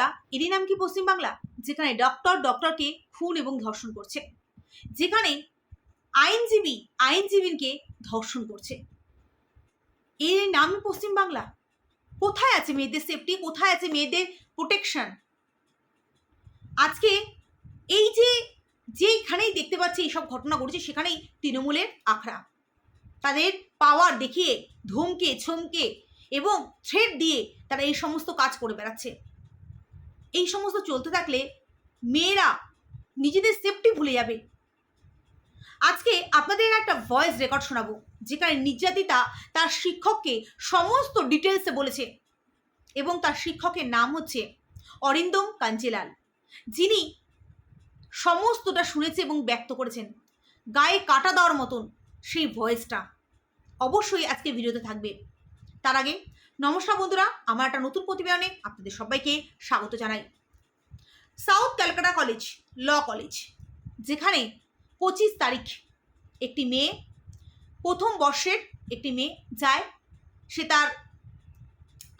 পশ্চিমবাংলা এরই নাম কি পশ্চিমবাংলা? যেখানে ডক্টর ডক্টরকে খুন এবং ধর্ষণ করছে। যেখানে আইনজীবী, আইনজীবীকে ধর্ষণ করছে। এর নামই পশ্চিমবাংলা। কোথায় আছে মেয়েদের সেফটি কোথায় আছে মেয়েদের প্রোটেকশন আজকে এই যে যেখানেই দেখতে পাচ্ছি এইসব ঘটনা ঘটছে, সেখানেই তৃণমূলের আখড়া। তাদের পাওয়ার দেখিয়ে, ধমকে ছমকে এবং থ্রেড দিয়ে তারা এই সমস্ত কাজ করে বেড়াচ্ছে। এই সমস্ত চলতে থাকলে মেয়েরা নিজেদের সেফটি ভুলে যাবে। আজকে আপনাদের একটা ভয়েস রেকর্ড শোনাবো, যেখানে নির্যাতিতা তার শিক্ষককে সমস্ত ডিটেলসে বলেছে এবং তার শিক্ষকের নাম হচ্ছে অরিন্দম কাঞ্জিলাল যিনি সমস্তটা শুনেছে এবং ব্যক্ত করেছেন। গায়ে কাটা দেওয়ার মতন সেই ভয়েসটা অবশ্যই আজকে ভিডিওতে থাকবে। তার আগে নমস্কার বন্ধুরা, আমার একটা নতুন প্রতিবেদনে আপনাদের সবাইকে স্বাগত জানাই। South Calcutta College, Law College, যেখানে পঁচিশ তারিখ একটি মেয়ে, প্রথম বর্ষের একটি মেয়ে যায়। সে তার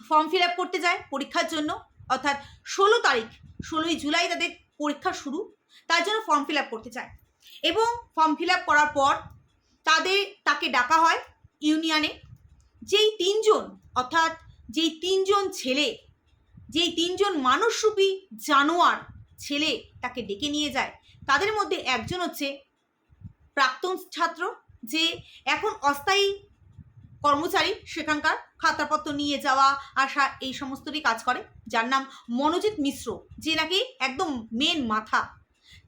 ফর্ম ফিল আপ করতে যায় পরীক্ষার জন্য, অর্থাৎ ষোলো তারিখ, ষোলোই জুলাই তাদের পরীক্ষা শুরু, তার জন্য ফর্ম ফিল আপ করতে চায়। এবং ফর্ম ফিল আপ করার পর তাদের, তাকে ডাকা হয় ইউনিয়নে। যেই তিনজন, অর্থাৎ যেই তিনজন ছেলে, যেই তিনজন মানুষরূপী জানোয়ার ছেলে তাকে ডেকে নিয়ে যায়। তাদের মধ্যে একজন হচ্ছে প্রাক্তন ছাত্র, যে এখন অস্থায়ী কর্মচারী সেখানকার খাতাপত্র নিয়ে যাওয়া, আসা, এই সমস্তরই কাজ করে, যার নাম মনোজিৎ মিশ্র, যে নাকি একদম মেন মাথা।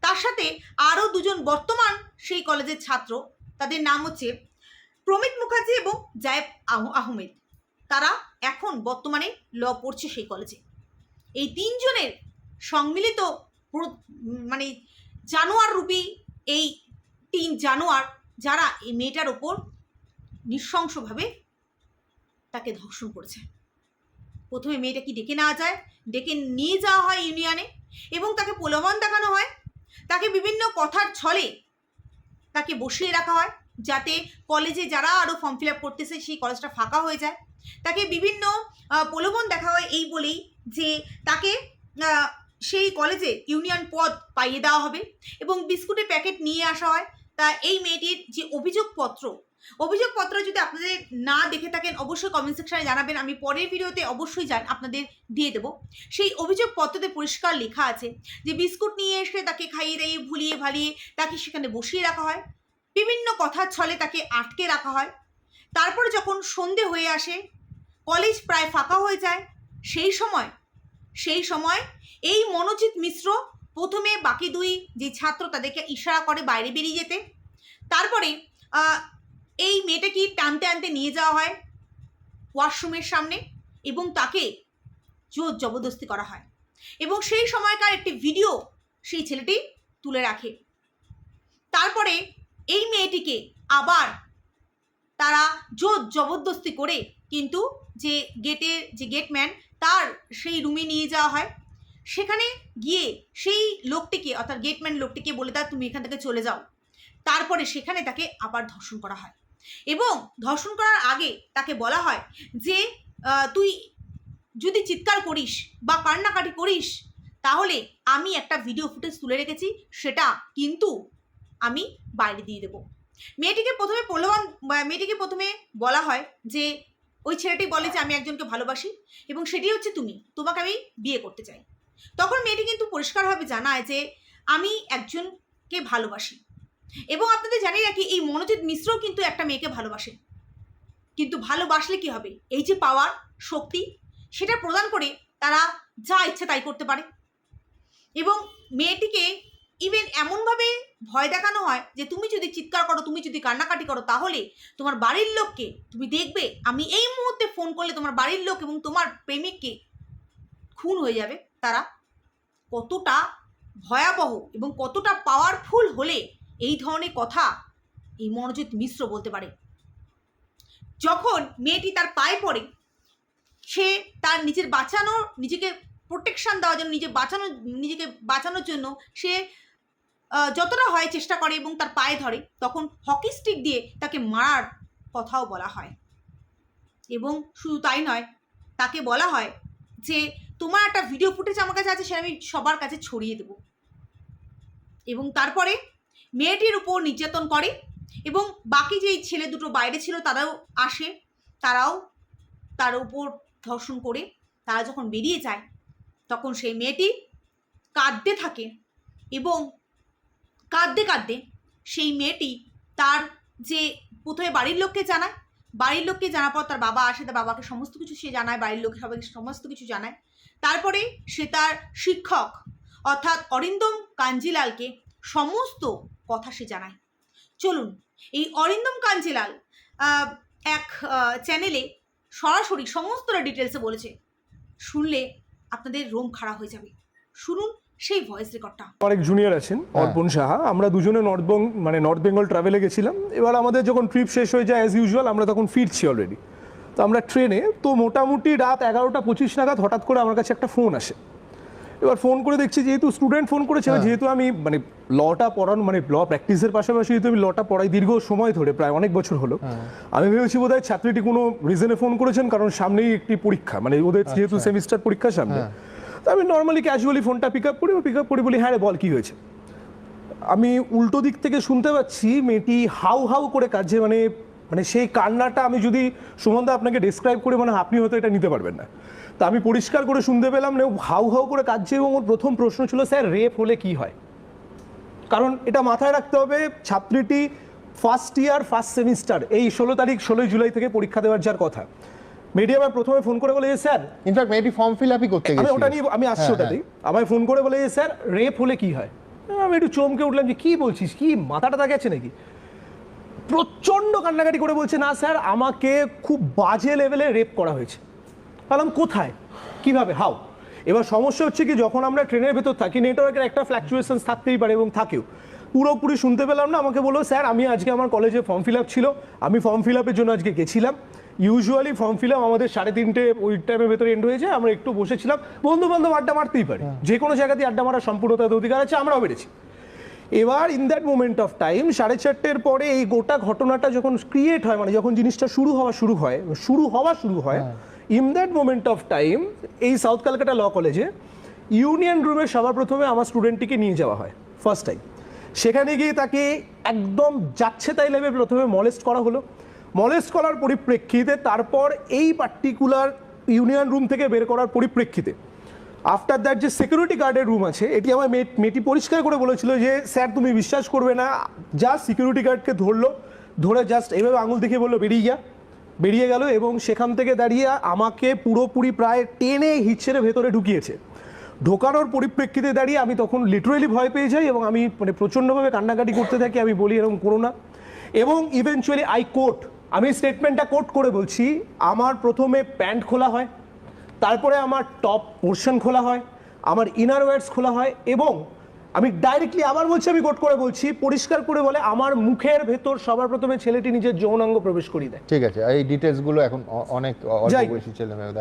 তার সাথে আরও দুজন বর্তমান সেই কলেজের ছাত্র, তাদের নাম হচ্ছে প্রমিত মুখার্জি এবং জায়েব আহ- আহমেদ। তারা এখন বর্তমানে ল পড়ছে সেই কলেজে এই তিনজনের সম্মিলিত মানে জানোয়ার রূপী এই তিন জানোয়ার যারা এই মেয়েটার ওপর নৃশংসভাবে তাকে ধর্ষণ করেছে। প্রথমে মেয়েটা কি ডেকে নেওয়া যায়? ডেকে নিয়ে যাওয়া হয় ইউনিয়নে এবং তাকে প্রলোভন দেখানো হয়। তাকে বিভিন্ন কথার ছলে তাকে বসিয়ে রাখা হয়। যাতে কলেজে যারা আরও ফর্ম ফিল আপ করতেছে, সেই কলেজটা ফাঁকা হয়ে যায়। তাকে বিভিন্ন প্রলোভন দেখা হয় এই বলেই যে তাকে সেই কলেজে ইউনিয়ন পদ পাইয়ে দেওয়া হবে এবং বিস্কুটের প্যাকেট নিয়ে আসা হয়। তা এই মেয়েটির যে অভিযোগপত্র অভিযোগপত্র যদি আপনাদের না দেখে থাকেন, অবশ্যই কমেন্ট সেকশনে জানাবেন। আমি পরের ভিডিওতে অবশ্যই জান, আপনাদের দিয়ে দেবো। সেই অভিযোগপত্রতে পরিষ্কার লেখা আছে যে বিস্কুট নিয়ে এসে তাকে খাইয়ে দাইয়ে, ভুলিয়ে ভালিয়ে তাকে সেখানে বসিয়ে রাখা হয়। বিভিন্ন কথার ছলে তাকে আটকে রাখা হয়। তারপর যখন সন্ধে হয়ে আসে, কলেজ প্রায় ফাঁকা হয়ে যায়, সেই সময় সেই সময় এই মনোজিৎ মিশ্র প্রথমে বাকি দুই যে ছাত্র তাদেরকে ইশারা করে বাইরে বেরিয়ে যেতে। তারপরে এই মেয়েটাকে টানতে আনতে নিয়ে যাওয়া হয় ওয়াশরুমের সামনে এবং তাকে জোর জবরদস্তি করা হয়। এবং সেই সময়কার একটি ভিডিও সেই ছেলেটি তুলে রাখে। তারপরে এই মেয়েটিকে আবার তারা জোর জবরদস্তি করে কিন্তু যে গেটের যে গেটম্যান তার সেই রুমে নিয়ে যাওয়া হয়। সেখানে গিয়ে সেই লোকটিকে, অর্থাৎ গেটম্যান লোকটিকে বলে দেয়, তুমি এখান থেকে চলে যাও। তারপরে সেখানে তাকে আবার ধর্ষণ করা হয়। এবং ধর্ষণ করার আগে তাকে বলা হয় যে তুই যদি চিৎকার করিস বা কান্নাকাটি করিস, তাহলে আমি একটা ভিডিও ফুটেজ তুলে রেখেছি। সেটা কিন্তু আমি বাইরে দিয়ে দেবো। মেয়েটিকে প্রথমে প্রলোভন মেয়েটিকে প্রথমে বলা হয় যে, ওই ছেলেটি বলে যে, আমি একজনকে ভালোবাসি এবং সেটি হচ্ছে তুমি, তোমাকে আমি বিয়ে করতে চাই। তখন মেয়েটি কিন্তু পরিষ্কারভাবে জানায় যে, আমি একজনকে ভালোবাসি এবং আপনাদের জানি রাখি, এই মনোজিৎ মিশ্রও কিন্তু একটা মেয়েকে ভালোবাসে। কিন্তু ভালোবাসলে কি হবে? এই যে পাওয়ার, শক্তি, সেটা প্রদান করে তারা যা ইচ্ছে তাই করতে পারে। এবং মেয়েটিকে ইভেন এমনভাবে ভয় দেখানো হয় যে তুমি যদি চিৎকার করো, তুমি যদি কান্নাকাটি করো, তাহলে তোমার বাড়ির লোককে তুমি দেখবে, আমি এই মুহূর্তে ফোন করলে তোমার বাড়ির লোক এবং তোমার প্রেমিককে খুন হয়ে যাবে। তারা কতটা ভয়াবহ এবং কতটা পাওয়ারফুল হলে এই ধরনের কথা এই মনোজিৎ মিশ্র বলতে পারে। যখন মেয়েটি তার পায়ে পড়ে, সে তার নিজের বাঁচানো নিজেকে প্রোটেকশন দেওয়ার জন্য নিজে বাঁচানো নিজেকে বাঁচানোর জন্য সে যতটা হয় চেষ্টা করে এবং তার পায়ে ধরে, তখন হকি স্টিক দিয়ে তাকে মারার কথাও বলা হয়। এবং শুধু তাই নয়, তাকে বলা হয় যে, তোমার একটা ভিডিও ফুটেজ আমার কাছে আছে, সেটা আমি সবার কাছে ছড়িয়ে দেব। এবং তারপরে মেয়েটির উপর নির্যাতন করে এবং বাকি যেই ছেলে দুটো বাইরে ছিল, তারাও আসে, তারাও তার উপর ধর্ষণ করে, তারা যখন বেরিয়ে যায়, তখন সেই মেয়েটি কাঁদতে থাকে এবং কাঁদতে কাঁদতে সেই মেয়েটি তার যে প্রথমে বাড়ির লোককে জানায়, বাড়ির লোককে জানার পর তার বাবা আসে, তার বাবাকে সমস্ত কিছু সে জানায়, বাড়ির লোক সবাইকে সমস্ত কিছু জানায়। তারপরে সে তার শিক্ষক অর্থাৎ অরিন্দম কাঞ্জিলালকে সমস্ত কথা সে জানায়। চলুন, এই অরিন্দম কাঞ্জিলাল এক চ্যানেলে সরাসরি সমস্তটা ডিটেলসে বলেছে। শুনলে আপনাদের রোম খাড়া হয়ে যাবে। শুনুন সেই ভয়েস রেকর্ডটা অনেক জুনিয়র আছেন অর্পণ সাহা। আমরা দুজনে নর্থ বেঙ্গ মানে নর্থ বেঙ্গল ট্রাভেলে গেছিলাম। এবার আমাদের যখন ট্রিপ শেষ হয়ে যায় অ্যাজ ইউজুয়াল আমরা তখন ফিরছি অলরেডি তো আমরা ট্রেনে তো মোটামুটি রাত এগারোটা পঁচিশ নাগাদ হঠাৎ করে আমার কাছে একটা ফোন আসে। এবার ফোন করে দেখছি যেহেতু স্টুডেন্ট ফোন করেছে যেহেতু আমি মানে লটা পড়ানো মানে ল প্র্যাকটিসের পাশাপাশি যেহেতু আমি লটা পড়াই দীর্ঘ সময় ধরে প্রায় অনেক বছর হলো আমি ভেবেছি বোধ হয় ছাত্রীটি কোনো রিজনে ফোন করেছেন কারণ সামনেই একটি পরীক্ষা মানে ওদের যেহেতু সেমিস্টার পরীক্ষা সামনে। তো আমি নর্মালি ক্যাজুয়ালি ফোনটা পিক আপ করি পিক আপ করি বলি হ্যাঁ রে, বল, কি হয়েছে? আমি উল্টো দিক থেকে শুনতে পাচ্ছি মেয়েটি হাউ হাউ করে কাঁদছে মানে মানে সেই কান্নাটা আমি যদি সুমনদা আপনাকে ডিসক্রাইব করে মানে আপনি হয়তো এটা নিতে পারবেন না। তা আমি পরিষ্কার করে শুনতে পেলাম না ও হাউ হাউ করে কাঁদছে এবং ওর প্রথম প্রশ্ন ছিল, স্যার, রেপ হলে কি হয়? কারণ এটা মাথায় রাখতে হবে, ছাত্রীটি ফার্স্ট ইয়ার ফার্স্ট সেমিস্টার এই ষোলো তারিখ, ষোলোই জুলাই থেকে পরীক্ষা দেওয়ার যার কথা। মেয়েটি আমার প্রথমে ফোন করে বলে যে স্যার ইনফ্যাক্ট মেয়েটি ফর্ম ফিল আপই করতে আমি ওটা নিয়ে আমি আসছি হ্যাঁ, ওটাতেই। আমায় ফোন করে বলে যে স্যার রেপ হলে কি হয়? আমি একটু চমকে উঠলাম যে কি বলছিস? কি মাথাটা গেছে নাকি? প্রচণ্ড কান্নাকাটি করে বলছে না স্যার আমাকে খুব বাজে লেভেলে রেপ করা হয়েছে। বললাম কোথায়? কীভাবে? হাও এবার সমস্যা হচ্ছে কি যখন আমরা ট্রেনের ভেতর থাকি নেটওয়ার্কের একটা ফ্ল্যাকচুয়েশন থাকতেই পারে এবং থাকেও। পুরোপুরি শুনতে পেলাম না আমাকে বলল স্যার আমি আজকে আমার কলেজে ফর্ম ফিল আপ ছিল। আমি ফর্ম ফিল আপের জন্য আজকে গেছিলাম। ইউজুয়ালি ফর্ম ফিল আপ আমাদের সাড়ে তিনটে ওই টাইমের ভেতরে এন্ড হয়েছে আমরা একটু বসেছিলাম বন্ধু বান্ধব আড্ডা মারতেই পারে। যে কোনো জায়গাতেই আড্ডা মারার সম্পূর্ণ তাদের অধিকার আছে আমরাও বেড়েছি। এবার in that moment of time সাড়ে চারটের পরে এই গোটা ঘটনাটা যখন ক্রিয়েট হয় মানে যখন জিনিসটা শুরু হওয়া শুরু হয় শুরু হওয়া শুরু হয় in that moment of time এই সাউথ ক্যালকাটা ল কলেজে ইউনিয়ন রুমে সবার প্রথমে আমার স্টুডেন্টটিকে নিয়ে যাওয়া হয় ফার্স্ট টাইম সেখানে গিয়ে তাকে একদম যাচ্ছে তাই লেভে প্রথমে মলেস্ট করা হলো। মলেস্ট করার পরিপ্রেক্ষিতে, তারপর এই পার্টিকুলার ইউনিয়ন রুম থেকে বের করার পরিপ্রেক্ষিতে। আফটার দ্যাট যে সিকিউরিটি গার্ডের রুম আছে, এটি আমার মেয়ে- মেয়েটি পরিষ্কার করে বলেছিল যে, স্যার, তুমি বিশ্বাস করবে না, যা সিকিউরিটি গার্ডকে ধরলো, ধরে জাস্ট এইভাবে আঙুল দেখিয়ে বলল, বেরিয়ে যা। বেরিয়ে গেল এবং সেখান থেকে দাঁড়িয়ে আমাকে পুরোপুরি প্রায় টেনে হিচড়ে ভেতরে ঢুকিয়েছে। ঢোকানোর পরিপ্রেক্ষিতে দাঁড়িয়ে আমি তখন লিটারেলি ভয় পেয়ে যাই এবং আমি মানে প্রচণ্ডভাবে কান্নাকাটি করতে থাকি, আমি বলি, এরকম করো না। এবং ইভেনচুয়ালি আই কোর্ট আমি স্টেটমেন্টটা কোট করে বলছি আমার প্রথমে প্যান্ট খোলা হয় তারপরে আমার টপ পোর্শন খোলা হয় আমার ইনার ওয়ার্ডস খোলা হয় এবং আমি ডাইরেক্টলি আবার বলছি আমি কোট করে বলছি পরিষ্কার করে বলে আমার মুখের ভেতর সবার প্রথমে ছেলেটি নিজের যৌনাঙ্গ প্রবেশ করিয়ে দেয়। ঠিক আছে এই ডিটেলসগুলো এখন অনেক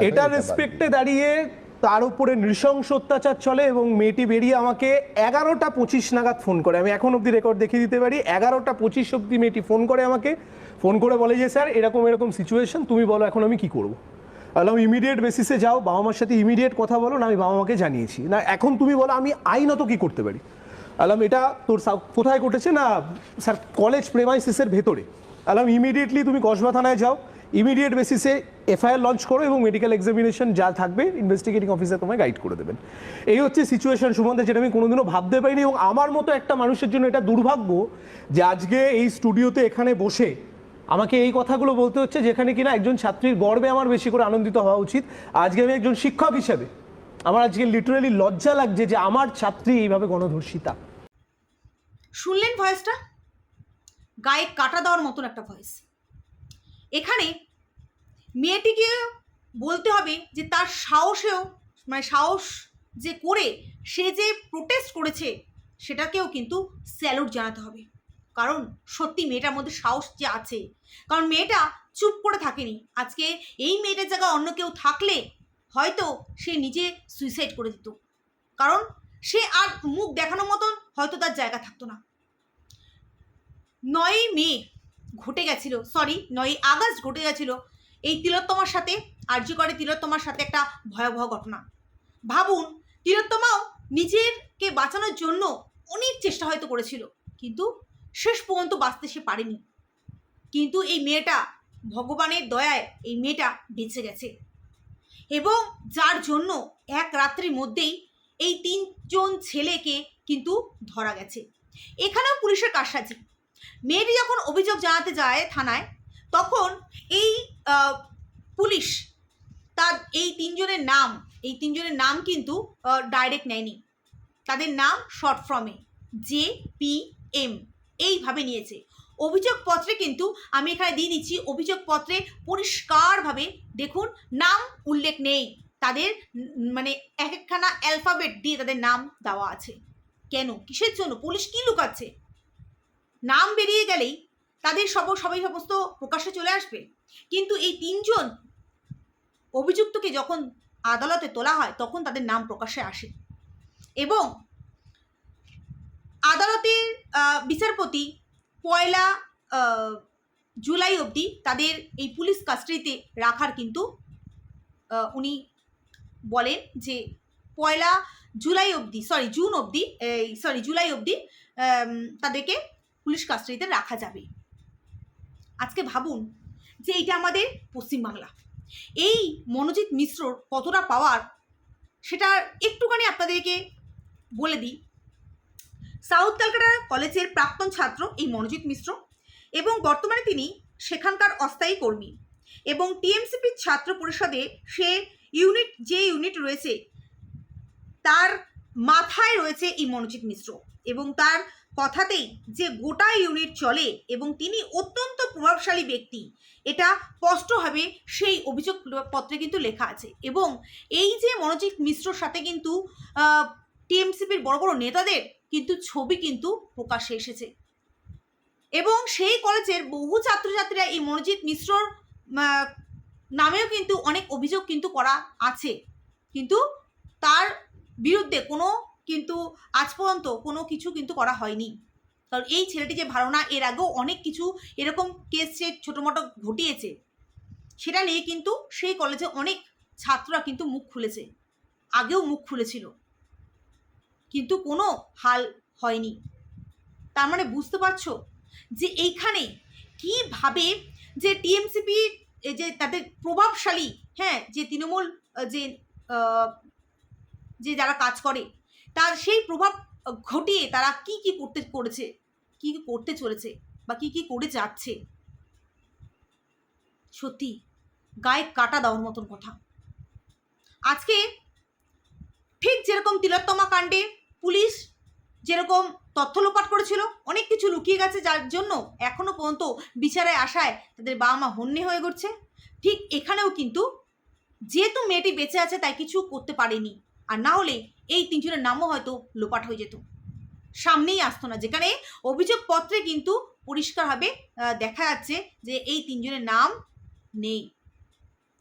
এটা রেসপেক্টে দাঁড়িয়ে তার উপরে নৃশংস অত্যাচার চলে এবং মেয়েটি বেরিয়ে আমাকে এগারোটা পঁচিশ নাগাদ ফোন করে। আমি এখন অবধি রেকর্ড দেখিয়ে দিতে পারি এগারোটা পঁচিশ অবধি মেয়েটি ফোন করে আমাকে। ফোন করে বলে যে, স্যার, এরকম এরকম সিচুয়েশন তুমি বলো এখন আমি কি করব? বললাম ইমিডিয়েট বেসিসে যাও, বাবা মার সাথে ইমিডিয়েট কথা বলো, না আমি বাবা মাকে জানিয়েছি। না, এখন তুমি বলো, আমি আইনত কি করতে পারি? আলাম এটা তোর কোথায় ঘটেছে? না, স্যার কলেজ প্রেমাইসিসের ভেতরে। আলাম ইমিডিয়েটলি তুমি কসবা থানায় যাও ইমিডিয়েট বেসিসে এফআইআর লঞ্চ করো এবং মেডিকেল এক্সামিনেশন যা থাকবে ইনভেস্টিগেটিং অফিসার তোমায় গাইড করে দেবেন। এই হচ্ছে সিচুয়েশন সম্বন্ধে যেটা আমি কোনোদিনও ভাবতে পারিনি এবং আমার মতো একটা মানুষের জন্য এটা দুর্ভাগ্য যে আজকে এই স্টুডিওতে এখানে বসে আমাকে এই কথাগুলো বলতে হচ্ছে যেখানে কিনা একজন ছাত্রীর গর্বে আমার বেশি করে আনন্দিত হওয়া উচিত। আজকে আমি একজন শিক্ষক হিসেবে আমার আজকে লিটারালি লজ্জা লাগছে যে আমার ছাত্রী এইভাবে গণধর্ষিতা। শুনলেন ভয়েসটা? গায়ে কাটা দেওয়ার মতন একটা ভয়েস। এখানে মেয়েটিকে বলতে হবে যে তার সাহসেও মানে সাহস যে করে সে যে প্রোটেস্ট করেছে, সেটাকেও কিন্তু স্যালুট জানাতে হবে। কারণ সত্যি মেয়েটার মধ্যে সাহস যে আছে। কারণ মেয়েটা চুপ করে থাকেনি। আজকে এই মেয়েটার জায়গায় অন্য কেউ থাকলে হয়তো সে নিজে সুইসাইড করে দিত। কারণ সে আর মুখ দেখানোর মতন হয়তো তার জায়গা থাকতো না। নয়ই মে ঘটে গেছিল সরি নয়ই আগস্ট ঘটে গেছিল এই তিলোত্তমার সাথে আর্য করে তিলোত্তমার সাথে একটা ভয়াবহ ঘটনা। ভাবুন, তিলোত্তমাও নিজেরকে বাঁচানোর জন্য অনেক চেষ্টা হয়তো করেছিল, কিন্তু শেষ পর্যন্ত বাঁচতে সে পারেনি। কিন্তু এই মেয়েটা, ভগবানের দয়ায় এই মেয়েটা বেঁচে গেছে। এবং যার জন্য এক রাত্রির মধ্যেই এই তিনজন ছেলেকে কিন্তু ধরা গেছে। এখানেও পুলিশের কারসাজি। মেয়েটি যখন অভিযোগ জানাতে যায় থানায়, তখন এই পুলিশ তার এই তিনজনের নাম, এই তিনজনের নাম কিন্তু ডাইরেক্ট নেয়নি। তাদের নাম শর্ট ফর্মে জে পি এম এইভাবে নিয়েছে। অভিযোগপত্রে কিন্তু আমি এখানে দিয়ে দিচ্ছি, অভিযোগপত্রে পরিষ্কারভাবে দেখুন, নাম উল্লেখ নেই। তাদের মানে এক একখানা অ্যালফাবেট দিয়ে তাদের নাম দেওয়া আছে। কেন? কিসের জন্য? পুলিশ কী লুকাচ্ছে? নাম বেরিয়ে গেলেই তাদের সব, সবাই সমস্ত প্রকাশ্যে চলে আসবে। কিন্তু এই তিনজন অভিযুক্তকে যখন আদালতে তোলা হয়, তখন তাদের নাম প্রকাশ্যে আসে। এবং আদালতের বিচারপতি পয়লা জুলাই অবধি তাদের এই পুলিশ কাস্টাডিতে রাখার কিন্তু উনি বলেন যে পয়লা জুলাই অবধি, সরি, জুন অবধি সরি, জুলাই অবধি তাদেরকে পুলিশ কাস্টাডিতে রাখা যাবে। আজকে ভাবুন যে এটা আমাদের পশ্চিমবাংলা। এই মনোজিৎ মিশ্রর কতটা পাওয়ার সেটা একটুখানি আপনাদেরকে বলে দিই। সাউথ ক্যালকাটা কলেজের প্রাক্তন ছাত্র এই মনোজিৎ মিশ্র এবং বর্তমানে তিনি সেখানকার অস্থায়ী কর্মী এবং টিএমসিপির ছাত্র পরিষদে সে ইউনিট, যে ইউনিট রয়েছে, তার মাথায় রয়েছে এই মনোজিৎ মিশ্র এবং তার কথাতেই যে গোটা ইউনিট চলে এবং তিনি অত্যন্ত প্রভাবশালী ব্যক্তি, এটা স্পষ্টভাবে সেই অভিযোগ পত্রে কিন্তু লেখা আছে এবং এই যে মনোজিৎ মিশ্রর সাথে কিন্তু টিএমসিপির বড় বড় নেতাদের কিন্তু ছবি কিন্তু প্রকাশে এসেছে। এবং সেই কলেজের বহু ছাত্রছাত্রীরা এই মনোজিৎ মিশ্রর নামেও কিন্তু অনেক অভিযোগ কিন্তু করা আছে। কিন্তু তার বিরুদ্ধে কোনো কিন্তু আজ পর্যন্ত কোনো কিছু কিন্তু করা হয়নি। কারণ এই ছেলেটি যে না, এর আগেও অনেক কিছু এরকম কেস সে ছোটো মোটো ঘটিয়েছে। সেটা নিয়ে কিন্তু সেই কলেজে অনেক ছাত্ররা কিন্তু মুখ খুলেছে। আগেও মুখ খুলেছিল। কিন্তু কোনো হাল হয়নি। তার মানে বুঝতে পারছ? যে এইখানে কীভাবে যে টিএমসিপি যে তাদের প্রভাবশালী হ্যাঁ যে তৃণমূল যে যে যারা কাজ করে, তার সেই প্রভাব ঘটিয়ে তারা কি কি করতে করেছে, কি কি করতে চলেছে বা কি কি করে যাচ্ছে? সত্যি, গায়ে কাটা দেওয়ার মতন কথা। আজকে ঠিক যেরকম তিলোত্তমা কাণ্ডে পুলিশ যেরকম তথ্য লোপাট করেছিল, অনেক কিছু লুকিয়ে গেছে যার জন্য এখনও পর্যন্ত বিচারে আসায় তাদের বাবা মা হন্যে হয়ে ঘুরছে ঠিক এখানেও কিন্তু যেহেতু মেয়েটি বেঁচে আছে তাই কিছু করতে পারেনি, আর না হলে এই তিনজনের নামও হয়তো লোপাট হয়ে যেত। সামনেই আসতো না, যেখানে অভিযোগপত্রে কিন্তু পরিষ্কারভাবে দেখা যাচ্ছে যে এই তিনজনের নাম নেই।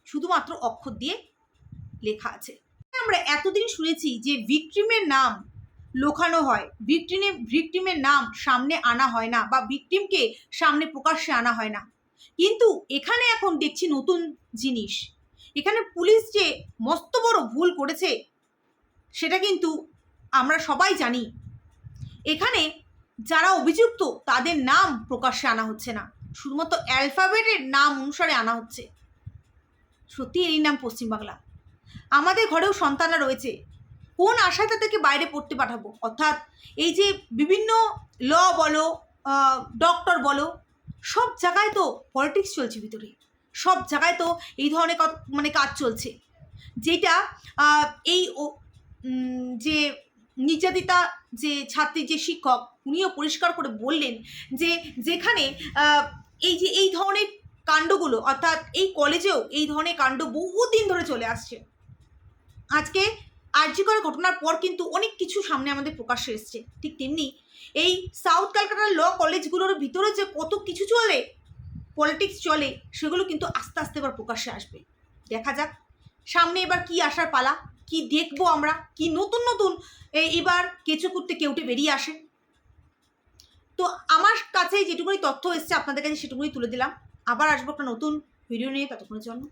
শুধুমাত্র অক্ষর দিয়ে লেখা আছে। আমরা এতদিন শুনেছি যে ভিকটিমের নাম লোখানো হয়। ভিকটিমে, ভিকটিমের নাম সামনে আনা হয় না বা ভিকটিমকে সামনে প্রকাশ্যে আনা হয় না। কিন্তু এখানে এখন দেখছি নতুন জিনিস। এখানে পুলিশ যে মস্ত বড় ভুল করেছে, সেটা কিন্তু আমরা সবাই জানি। এখানে যারা অভিযুক্ত, তাদের নাম প্রকাশ্যে আনা হচ্ছে না। শুধুমাত্র অ্যালফাবেটের নাম অনুসারে আনা হচ্ছে। সত্যি এরই নাম পশ্চিমবাংলা। আমাদের ঘরেও সন্তানরা রয়েছে। কোন আশায় তাদেরকে বাইরে পড়তে পাঠাবো? অর্থাৎ এই যে বিভিন্ন ল বলো ডক্টর বলো, সব জায়গায় তো পলিটিক্স চলছে ভিতরে। সব জায়গায় তো এই ধরনের মানে কাজ চলছে। যেটা এই যে নির্যাতিতা যে ছাত্রী, যে শিক্ষক, উনিও পরিষ্কার করে বললেন যে যেখানে এই যে এই ধরনের কাণ্ডগুলো, অর্থাৎ এই কলেজেও এই ধরনের কাণ্ড বহুদিন ধরে চলে আসছে। আজকে আর্যিকর ঘটনার পর কিন্তু অনেক কিছু সামনে আমাদের প্রকাশ্যে এসছে। ঠিক তেমনি এই সাউথ ক্যালকাটার ল কলেজগুলোর ভিতরে যে কত কিছু চলে, পলিটিক্স চলে, সেগুলো কিন্তু আস্তে আস্তে এবার প্রকাশ্যে আসবে। দেখা যাক, সামনে এবার কি আসার পালা, কি দেখব আমরা, কি নতুন নতুন এবার কেঁচো করতে কেউটে বেরিয়ে আসে। তো আমার কাছে যেটুকুনি তথ্য এসছে, আপনাদের কাছে সেটুকুনি তুলে দিলাম। আবার আসব একটা নতুন ভিডিও নিয়ে, ততক্ষণের জন্য।